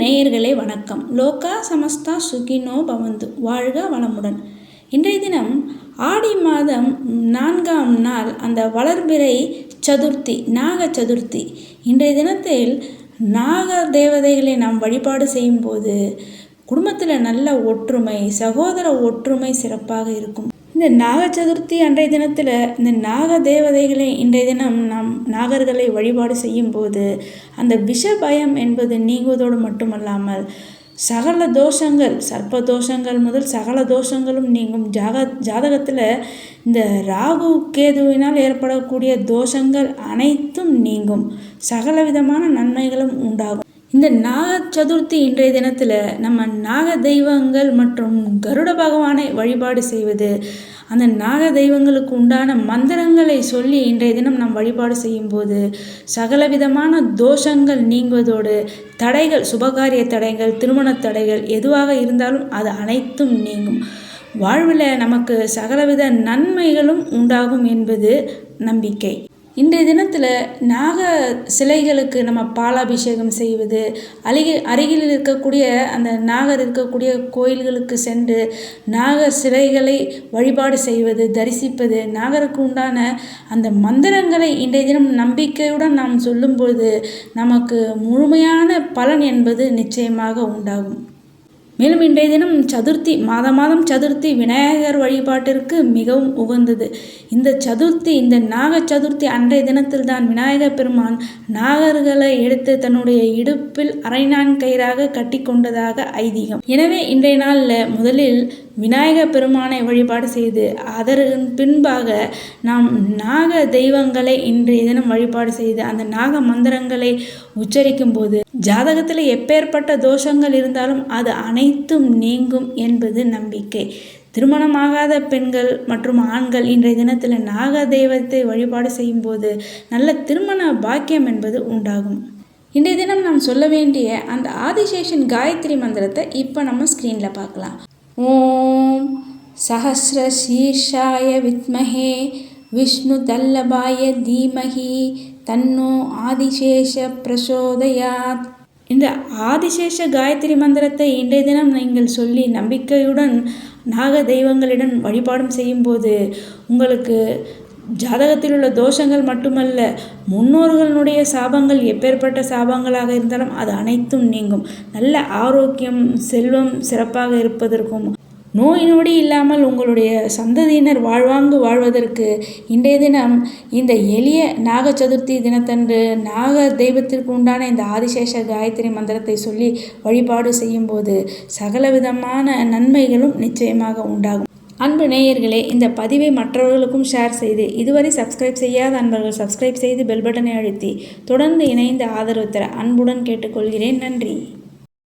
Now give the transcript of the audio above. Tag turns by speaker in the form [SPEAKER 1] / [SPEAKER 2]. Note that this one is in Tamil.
[SPEAKER 1] நேயர்களே வணக்கம். லோகா சமஸ்தா சுகினோ பவந்து. வாழ்க வளமுடன். இன்றைய தினம் ஆடி மாதம் நான்காம் நாள் அந்த வளர்பிறை சதுர்த்தி நாக சதுர்த்தி. இன்றைய தினத்தில் நாக தேவதைகளை நாம் வழிபாடு செய்யும்போது குடும்பத்தில் நல்ல ஒற்றுமை சகோதர ஒற்றுமை சிறப்பாக இருக்கும். இந்த நாக சதுர்த்தி அன்றைய தினத்தில் இந்த நாக தேவதைகளை இன்றைய தினம் நாம் நாகர்களை வழிபாடு செய்யும்போது அந்த விஷ பயம் என்பது நீங்குவதோடு மட்டுமல்லாமல் சகல தோஷங்கள் சர்ப்ப தோஷங்கள் முதல் சகல தோஷங்களும் நீங்கும் ஜாக ஜாதகத்தில் இந்த ராகு கேதுவினால் ஏற்படக்கூடிய தோஷங்கள் அனைத்தும் நீங்கும். சகல விதமான நன்மைகளும் உண்டாகும். இந்த நாக சதுர்த்தி இன்றைய தினத்தில் நம்ம நாக தெய்வங்கள் மற்றும் கருட பகவானை வழிபாடு செய்வது அந்த நாக தெய்வங்களுக்கு உண்டான மந்திரங்களை சொல்லி இன்றைய தினம் நாம் வழிபாடு செய்யும்போது சகலவிதமான தோஷங்கள் நீங்குவதோடு தடைகள் சுபகாரிய தடைகள் திருமண தடைகள் எதுவாக இருந்தாலும் அது அனைத்தும் நீங்கும். வாழ்வில் நமக்கு சகலவித நன்மைகளும் உண்டாகும் என்பது நம்பிக்கை. இன்றைய தினத்தில் நாக சிலைகளுக்கு நம்ம பாலாபிஷேகம் செய்வது அருகே அருகில் இருக்கக்கூடிய அந்த நாகர் இருக்கக்கூடிய கோயில்களுக்கு சென்று நாகர் சிலைகளை வழிபாடு செய்வது தரிசிப்பது நாகருக்கு உண்டான அந்த மந்திரங்களை இன்றைய தினம் நம்பிக்கையுடன் நாம் சொல்லும்போது நமக்கு முழுமையான பலன் என்பது நிச்சயமாக உண்டாகும். மேலும் இன்றைய தினம் சதுர்த்தி மாத மாதம் சதுர்த்தி விநாயகர் வழிபாட்டிற்கு மிகவும் உகந்தது. இந்த சதுர்த்தி இந்த நாக சதுர்த்தி அன்றைய தினத்தில் தான் விநாயகர் பெருமான் நாகர்களை எடுத்து தன்னுடைய இடுப்பில் அரைநான் கயிறாக கட்டி கொண்டதாக ஐதீகம். எனவே இன்றைய நாளில் முதலில் விநாயகர் பெருமானை வழிபாடு செய்து அதன் பின்பாக நாம் நாக தெய்வங்களை இன்றைய தினம் வழிபாடு செய்து அந்த நாக மந்திரங்களை உச்சரிக்கும் போது ஜாதகத்தில் எப்பேற்பட்ட தோஷங்கள் இருந்தாலும் அது அனைத்தும் நீங்கும் என்பது நம்பிக்கை. திருமணமாகாத பெண்கள் மற்றும் ஆண்கள் இன்றைய தினத்தில் நாக தெய்வத்தை வழிபாடு செய்யும் போது நல்ல திருமண பாக்கியம் என்பது உண்டாகும். இன்றைய தினம் நாம் சொல்ல வேண்டிய அந்த ஆதிசேஷன் காயத்ரி மந்திரத்தை இப்போ நம்ம ஸ்க்ரீனில் பார்க்கலாம். ஓம் சஹசிரசீர்ஷாய வித்மஹே விஷ்ணுதல்லபாய தீமகி தன்னோ ஆதிசேஷ பிரசோதயாத். இந்த ஆதிசேஷ காயத்ரி மந்திரத்தை இன்றைய தினம் நீங்கள் சொல்லி நம்பிக்கையுடன் நாக தெய்வங்களிடம் வழிபாடும் செய்யும்போது உங்களுக்கு ஜாதகத்தில் உள்ள தோஷங்கள் மட்டுமல்ல முன்னோர்களுடைய சாபங்கள் எப்பேற்பட்ட சாபங்களாக இருந்தாலும் அது அனைத்தும் நீங்கும். நல்ல ஆரோக்கியம் செல்வம் சிறப்பாக இருப்பதற்கும் நோய் நொடி இல்லாமல் உங்களுடைய சந்ததியினர் வாழ்வாங்கு வாழ்வதற்கு இன்றைய தினம் இந்த எளிய நாக சதுர்த்தி தினத்தன்று நாக தெய்வத்திற்கு உண்டான இந்த ஆதிசேஷ காயத்ரி மந்திரத்தை சொல்லி வழிபாடு செய்யும்போது சகலவிதமான நன்மைகளும் நிச்சயமாக உண்டாகும். அன்பு நேயர்களே இந்த பதிவை மற்றவர்களுக்கும் ஷேர் செய்து இதுவரை சப்ஸ்கிரைப் செய்யாத அன்பர்கள் சப்ஸ்கிரைப் செய்து பெல் பட்டனை அழுத்தி தொடர்ந்து இணைந்து ஆதரவு தர அன்புடன் கேட்டுக்கொள்கிறேன். நன்றி.